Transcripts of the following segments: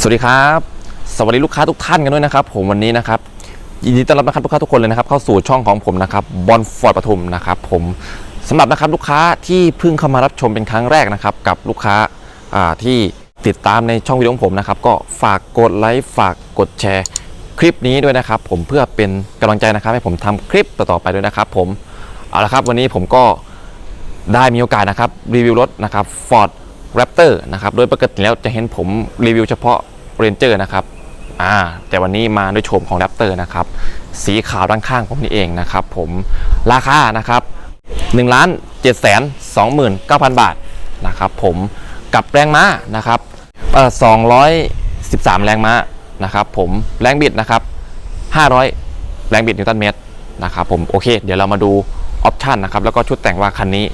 สวัสดีครับ สวัสดีลูกค้าทุกท่านกันด้วยนะครับ ผมวันนี้นะครับยินดีต้อนรับนะครับลูกค้าทุกคนเลยนะครับเข้าสู่ช่องของผมนะครับบอลฟอร์ดปทุมนะครับ ผมสำหรับนะครับลูกค้าที่เพิ่งเข้ามารับชมเป็นครั้งแรกนะครับ กับลูกค้าาที่ติดตามในช่องวิดีโอของผมนะครับ ก็ฝากกดไลค์ฝากกดแชร์ คลิปนี้ด้วยนะครับ ผมเพื่อเป็นกำลังใจนะครับ ให้ผมทำคลิปต่อๆไปด้วยนะครับ ผมเอาละครับวันนี้ผมก็ได้มีโอกาสนะครับรีวิวรถนะครับ Ford Raptor นะครับ โดยปกติแล้วจะเห็นผมรีวิวเฉพาะ Ranger นะครับอ่าแต่วันนี้มาด้วยโฉมของ Raptor นะครับ สีขาวด้านข้างผมนี่เองนะครับ ผมราคานะครับ1ล้าน7แสน29,000 บาทนะครับผมกับแรงม้านะครับเอ่อ213แรงม้านะครับผมแรงบิดนะครับ500แรงบิดนิวตันเมตรนะครับผมโอเค เดี๋ยวเรามาดูออปชันนะครับแล้วก็ชุดแต่งว่าคันนี้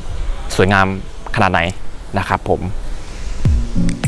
สวยงามขนาดไหนนะครับผม Mm-hmm.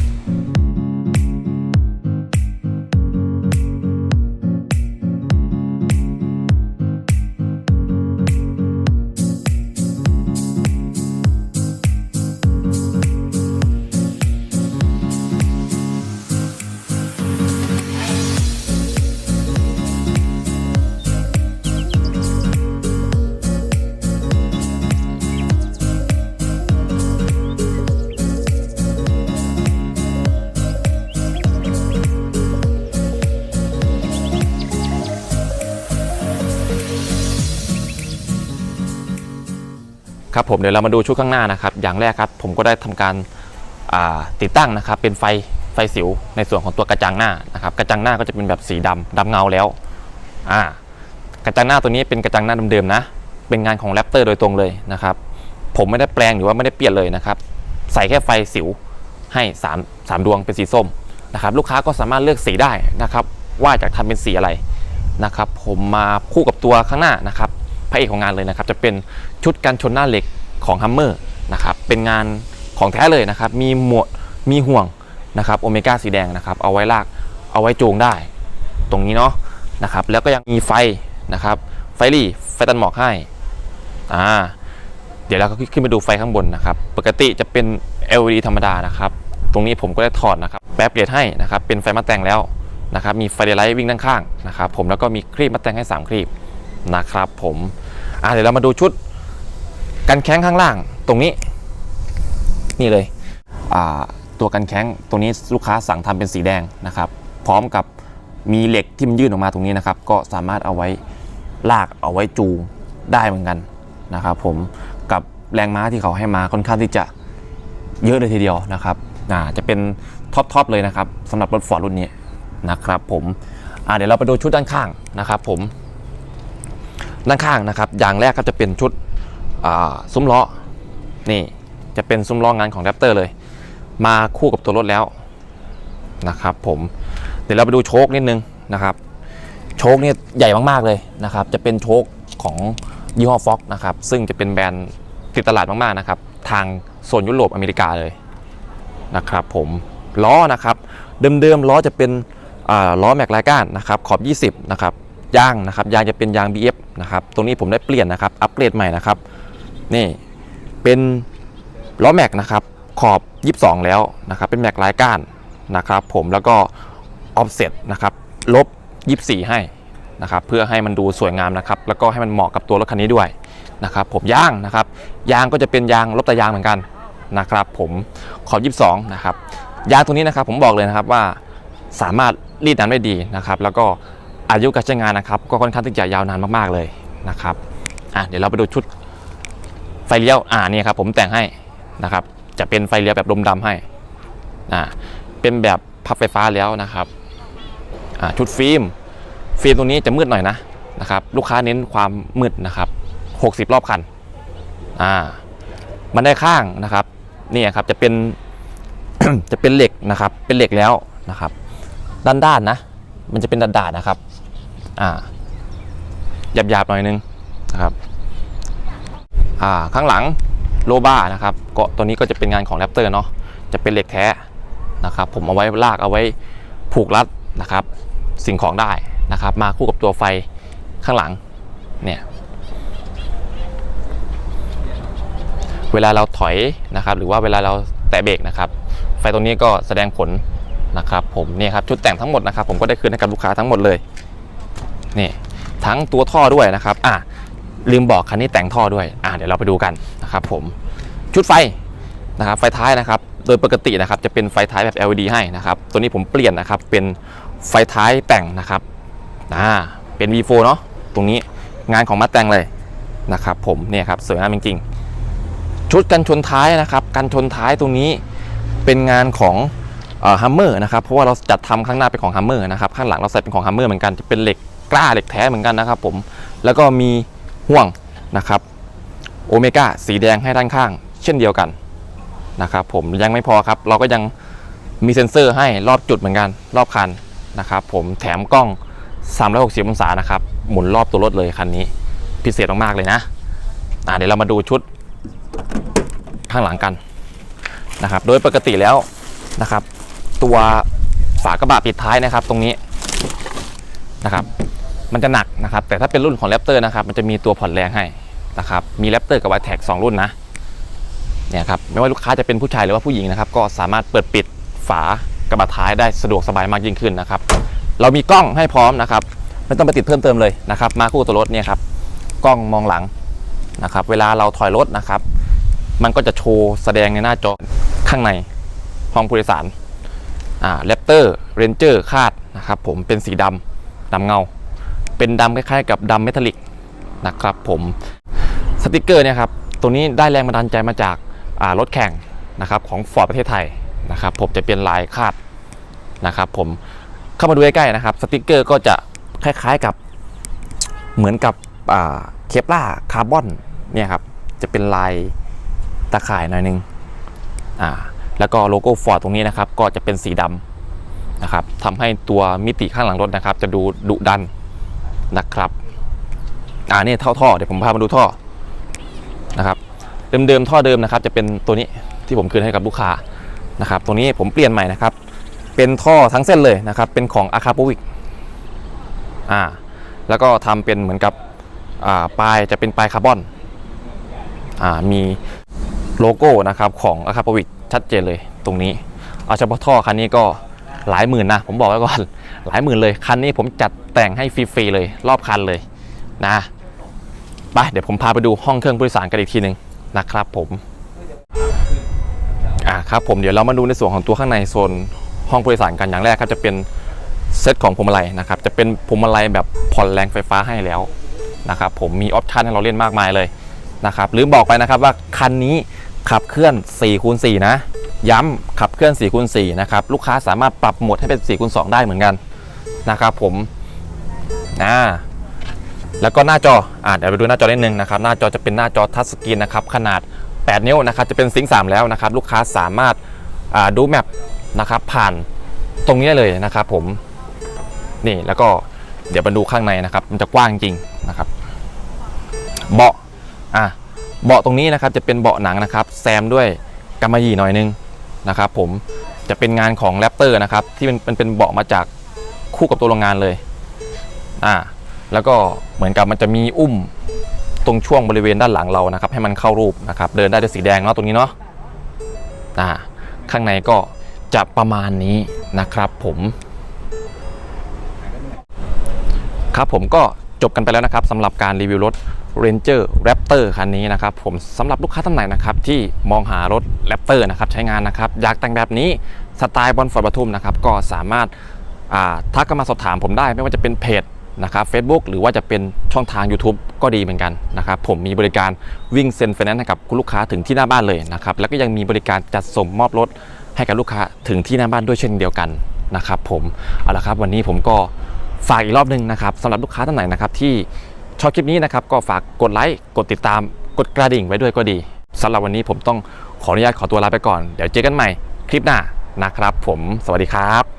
ครับผมเดี๋ยวเรามาดูชุดข้างหน้านะครับ อย่างแรกครับ ผมก็ได้ทำการาติดตั้งนะครับ เป็นไฟไฟสิวในส่วนของตัวกระจังหน้านะครับ กระจังหน้าก็จะเป็นแบบสีดำดำเงาแล้วอ่ากระจังหน้าตัวนี้เป็นกระจังหน้าเดิมๆนะ เป็นงานของแรปเตอร์โดยตรงเลยนะครับ ผมไม่ได้แปลงหรือว่าไม่ได้เปลี่ยนเลยนะครับ ใส่แค่ไฟสิวให้3 3ดวงเป็นสีส้มนะครับ ลูกค้าก็สามารถเลือกสีได้นะครับ ว่าจะทำเป็นสีอะไรนะครับ ผมมาคู่กับตัวข้างหน้านะครับ พระเอกของงานเลยนะครับ จะเป็นชุดกันชนหน้าเหล็กของฮัมเมอร์นะครับเป็นงานของแท้เลยนะครับ มีหมวดมีห่วงนะครับโอเมก้าสีแดงนะครับ เอาไว้ลากเอาไว้จูงได้ ตรงนี้เนาะนะครับ แล้วก็ยังมีไฟนะครับ ไฟรี่ไฟตันหมอกให้อ่าเดี๋ยวเราก็ขึ้นไปดูไฟข้างบนนะครับ ปกติจะเป็น LED ธรรมดานะครับ ตรงนี้ผมก็ได้ถอดนะครับ แป๊บเปลี่ยนให้นะครับ เป็นไฟมาแต่งแล้วนะครับ มีไฟเดลไลท์วิ่งด้านข้างนะครับ ผมแล้วก็มีครีบมาแต่งให้ 3 ครีบ นะครับผมอ่าเดี๋ยวเรามาดูชุดกันแข้งข้างล่างตรงนี้ นี่เลยตัวกันแข้งตรงนี้ลูกค้าสั่งทำเป็นสีแดงนะครับ พร้อมกับมีเหล็กที่มันยื่นออกมาตรงนี้นะครับ ก็สามารถเอาไว้ลากเอาไว้จูงได้เหมือนกันนะครับผมกับแรงม้าที่เขาให้มาค่อนข้างที่จะเยอะเลยทีเดียวนะครับจะเป็นท็อปๆเลยนะครับสำหรับรถฟอร์ดรุ่นนี้นะครับผมเดี๋ยวเราไปดูชุดด้านข้างนะครับผม ด้านข้างนะครับ อย่างแรกก็จะเป็นชุดซุ้มล้อ นี่จะเป็นซุ้มล้องานของแรปเตอร์เลย มาคู่กับตัวรถแล้วนะครับผมเดี๋ยวเราไปดูโชคนิดนึงนะครับ โชคเนี่ยใหญ่มากๆเลยนะครับ จะเป็นโชคของยี่ห้อฟ็อกนะครับ ซึ่งจะเป็นแบรนด์ติดตลาดมากๆนะครับ ทางโซนยุโรปอเมริกาเลยนะครับผมล้อนะครับ เดิมๆล้อจะเป็นล้อแม็กไลก้านนะครับขอบ 20 นะครับ ยางนะครับยางจะเป็นยาง BF นะครับตรงนี้ผมได้เปลี่ยนนะครับอัปเกรดใหม่นะครับนี่เป็นล้อแม็กนะครับขอบ 22 แล้วนะครับเป็นแม็กลายก้านนะครับผมแล้วก็ออฟเซ็ตนะครับลบ 24 ให้นะครับเพื่อให้มันดูสวยงามนะครับแล้วก็ให้มันเหมาะกับตัวรถคันนี้ด้วยนะครับผมยางนะครับยางก็จะเป็นยางลบตายางเหมือนกันนะครับผมขอบ 22 นะครับยางตัวนี้นะครับผมบอกเลยนะครับว่าสามารถรีดน้ำได้ดีนะครับ แล้วก็ อายุการใช้งานนะครับ ก็ค่อนข้างที่จะยาวนานมากๆเลยนะครับอะเดี๋ยวเราไปดูชุดไฟเลี้ยวอ่านี่ครับผมแต่งให้นะครับ จะเป็นไฟเลี้ยวแบบลมดำให้อ่าเป็นแบบพับไฟฟ้าแล้วนะครับอ่าชุดฟิล์มฟิล์มตรงนี้จะมืดหน่อยนะนะครับ ลูกค้าเน้นความมืดนะครับ 60 รอบคันอ่ามันได้ข้างนะครับนี่ครับจะเป็นจะเป็นเหล็กนะครับ เป็นเหล็กแล้วนะครับ ด้านด้านๆนะ มันจะเป็นด้านๆนะครับ อ่าหยาบๆหน่อยนึงนะครับอ่าข้างหลังโลบ้านะครับก็ตัวนี้ก็จะเป็นงานของแรปเตอร์เนาะจะเป็นเหล็กแท้นะครับผมเอาไว้ลากเอาไว้ผูกรัดนะครับ สิ่งของได้นะครับ มาคู่กับตัวไฟข้างหลังเนี่ยเวลาเราถอยนะครับ หรือว่าเวลาเราแตะเบรกนะครับ ไฟตัวนี้ก็แสดงผลนะครับ ผมนี่ครับชุดแต่งทั้งหมดนะครับ ผมก็ได้คืนให้กับลูกค้าทั้งหมดเลย นี่ทั้งตัวท่อด้วยนะครับอะลืมบอกคันนี้แต่งท่อด้วยอะเดี๋ยวเราไปดูกันนะครับผมชุดไฟนะครับไฟท้ายนะครับ โดยปกตินะครับจะเป็นไฟท้ายแบบ LED ให้นะครับตัวนี้ผมเปลี่ยนนะครับเป็นไฟท้ายแต่งนะครับอ่าเป็น V4 เนาะตรงนี้งานของมาแต่งเลยนะครับผมเนี่ยครับสวยงามจริงๆ ชุดกันชนท้ายนะครับกันชนท้ายตรงนี้เป็นงานของฮัมเมอร์นะครับเพราะว่าเราจัดทำข้างหน้าเป็นของฮัมเมอร์นะครับข้างหลังเราใส่เป็นของฮัมเมอร์เหมือนกันจะเป็นเหล็ก กล้าเหล็กแท้เหมือนกันนะครับผม แล้วก็มีห่วงนะครับโอเมก้าสีแดงให้ด้านข้าง เช่นเดียวกันนะครับผมยังไม่พอครับ เราก็ยังมีเซ็นเซอร์ให้รอบจุดเหมือนกัน รอบคันนะครับผมแถมกล้อง 360 องศานะครับ หมุนรอบตัวรถเลยคันนี้ พิเศษมากๆเลยนะะเดี๋ยวเรามาดูชุดข้างหลังกันนะครับ โดยปกติแล้วนะครับ ตัวฝากระบะปิดท้ายนะครับ ตรงนี้ นะครับมันจะหนักนะครับ แต่ถ้าเป็นรุ่นของแรปเตอร์นะครับ มันจะมีตัวผ่อนแรงให้นะครับ มีแรปเตอร์กับ i แท็กสรุ่นนะ เนี่ยครับ ไม่ว่าลูกค้าจะเป็นผู้ชายหรือว่าผู้หญิงนะครับ ก็สามารถเปิดปิดฝากระบะท้ายได้สะดวกสบายมากยิ่งขึ้นนะครับ เรามีกล้องให้พร้อมนะครับ ไม่ต้องไปติดเพิ่มเติมเลยนะครับ มาคู่กับตัวรถเนี่ยครับ กล้องมองหลังนะครับ เวลาเราถอยรถนะครับ มันก็จะโชว์แสดงในหน้าจอข้างในห้องผู้โดยสาร อ่า แรปเตอร์ เรนเจอร์ คาดนะครับ ผม เป็นสีดำ ดำเงา เป็นดำคล้ายๆ กับดำเมทัลลิกนะครับผมสติกเกอร์เนี่ยครับตัวนี้ได้แรงบันดาลใจมาจาการถแข่งนะครับของฟอร์ดประเทศไทยนะครับผมจะเป็นลายคาดนะครับผมเข้ามาดูใกล้ๆนะครับสติกเกอร์ก็จะคล้ายๆกับเหมือนกับเคปล่าคาร์บอนเนี่ยครับจะเป็นลายตาข่ายหน่อยนึงอ่าแล้วก็โลโก้ฟอร์ดตรงนี้นะครับก็จะเป็นสีดำ นะครับทำให้ตัวมิติข้างหลังรถนะครับ จะดูดุดันนะครับอ่านี่เท่าท่อเดี๋ยวผมพามาดูท่อนะครับเดิมๆท่อเดิมนะครับ จะเป็นตัวนี้ที่ผมคืนให้กับลูกค้านะครับตัวนี้ผมเปลี่ยนใหม่นะครับ เป็นท่อทั้งเส้นเลยนะครับ เป็นของอาคาโปวิกอ่าแล้วก็ทำเป็นเหมือนกับอ่าปลายจะเป็นปลายคาร์บอนอ่ามีโลโก้นะครับของอาคาโปวิกชัดเจนเลยตรงนี้ เอาเฉพาะท่อคันนี้ก็ หลายหมื่นนะผมบอกไว้ก่อนหลายหมื่นเลยคันนี้ผมจัดแต่งให้ฟรีๆเลยรอบคันเลยนะไปเดี๋ยวผมพาไปดูห้องเครื่องผู้โดยสารกันอีกทีหนึ่งนะครับผมอ่าครับผมเดี๋ยวเรามาดูในส่วนของตัวข้างในโซนห้องผู้โดยสารกันอย่างแรกครับจะเป็นเซตของพวงมาลัยนะครับจะเป็นพวงมาลัยแบบผ่อนแรงไฟฟ้าให้แล้วนะครับผมมีออปชันให้เราเล่นมากมายเลยนะครับลืมบอกไปนะครับว่าคันนี้ขับเคลื่อน4คูณ4นะ ย้ำขับเคลื่อน4คูณ4นะครับลูกค้าสามารถปรับโหมดให้เป็น4คูณ2ได้เหมือนกันนะครับผมนะแล้วก็หน้าจออ่าเดี๋ยวไปดูหน้าจอนิดนึงนะครับหน้าจอจะเป็นหน้าจอทัชสกรีนนะครับขนาด 8 นิ้วนะครับจะเป็นซิงค์3แล้วนะครับลูกค้าสามารถอ่าดูแมปนะครับผ่านตรงนี้เลยนะครับผมนี่แล้วก็เดี๋ยวมาดูข้างในนะครับ มันจะกว้างจริงนะครับ เบาะอะเบาะตรงนี้นะครับจะเป็นเบาะหนังนะครับ แซมด้วยกำมะหยี่หน่อยนึง นะครับผมจะเป็นงานของแรปเตอร์นะครับที่มันเป็นเป็นเบาะมาจากคู่กับตัวโรงงานเลยอ่าแล้วก็เหมือนกับมันจะมีอุ้มตรงช่วงบริเวณด้านหลังเรานะครับ ให้มันเข้ารูปนะครับ เดินได้ด้วยสีแดงเนาะตรงนี้เนาะอ่าข้างในก็จะประมาณนี้นะครับผมครับผมก็จบกันไปแล้วนะครับสำหรับการรีวิวรถ Ranger Raptor คันนี้นะครับผมสำหรับลูกค้าท่านไหนนะครับที่มองหารถ Raptor นะครับใช้งานนะครับอยากแต่งแบบนี้สไตล์บอลฟอร์ดปทุมนะครับก็สามารถทักกันมาสอบถามผมได้ไม่ว่าจะเป็นเพจนะครับ Facebook หรือว่าจะเป็นช่องทาง YouTube ก็ดีเหมือนกันนะครับผมมีบริการวิ่งเซ็นไฟแนนซ์ให้กับคุณลูกค้าถึงที่หน้าบ้านเลยนะครับแล้วก็ยังมีบริการจัดส่งมอบรถให้กับลูกค้าถึงที่หน้าบ้านด้วยเช่นเดียวกันนะครับผมเอาละครับวันนี้ผมก็ฝากอีกรอบหนึงนะครับสำหรับลูกค้าท่านไหนนะครับที่ ชอบคลิปนี้นะครับก็ฝากกดไลค์กดติดตามกดกระดิ่งไว้ด้วยก็ดีสำหรับวันนี้ผมต้องขออนุญาตขอตัวลาไปก่อน เดี๋ยวเจอกันใหม่คลิปหน้านะครับผมสวัสดีครับ